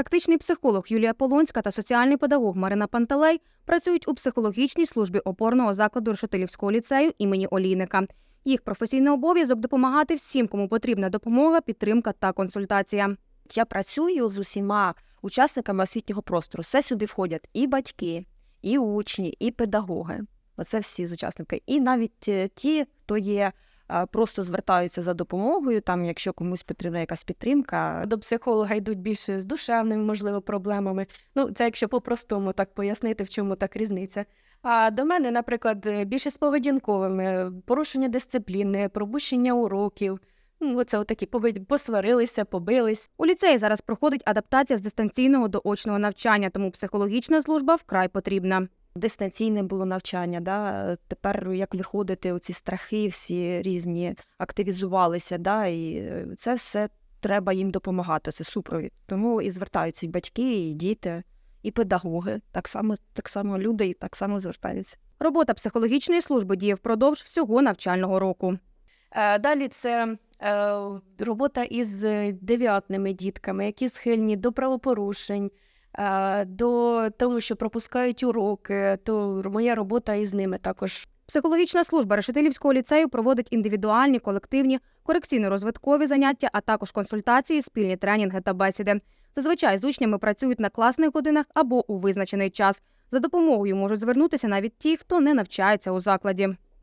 Практичний психолог Юлія Полонська та соціальний педагог Марина Пантелей працюють у психологічній службі опорного закладу Решетилівського ліцею імені Олійника. Їх професійний обов'язок допомагати всім, кому потрібна допомога, підтримка та консультація. Я працюю з усіма учасниками освітнього простору. Все сюди входять і батьки, і учні, і педагоги. Оце всі з учасників. І навіть е, ті, хто є, просто звертаються за допомогою, там, якщо комусь потрібна якась підтримка. До психолога йдуть більше з душевними, можливо, проблемами. Ну, це якщо по-простому так пояснити, в чому так різниця. А до мене, наприклад, більше з поведінковими, порушення дисципліни, пропущення уроків. Ну, оце отакі посварилися, побились. У ліцеї зараз проходить адаптація з дистанційного до очного навчання, тому психологічна служба вкрай потрібна. Дистанційне було навчання. Да? Тепер як виходити, оці страхи всі різні активізувалися, да? і е, це все треба їм допомагати. Це супровід. Тому і звертаються і батьки, і діти, і педагоги. Так само, так само люди, і так само звертаються. Робота психологічної служби діє впродовж всього навчального року. Е, Далі це е, робота із девіатними дітками, які схильні до правопорушень, до того, що пропускають уроки. То моя робота із ними також. Психологічна служба Решетилівського ліцею проводить індивідуальні, колективні, корекційно-розвиткові заняття, а також консультації, спільні тренінги та бесіди. Зазвичай з учнями працюють на класних годинах або у визначений час. За допомогою можуть звернутися навіть ті, хто не навчається у закладі.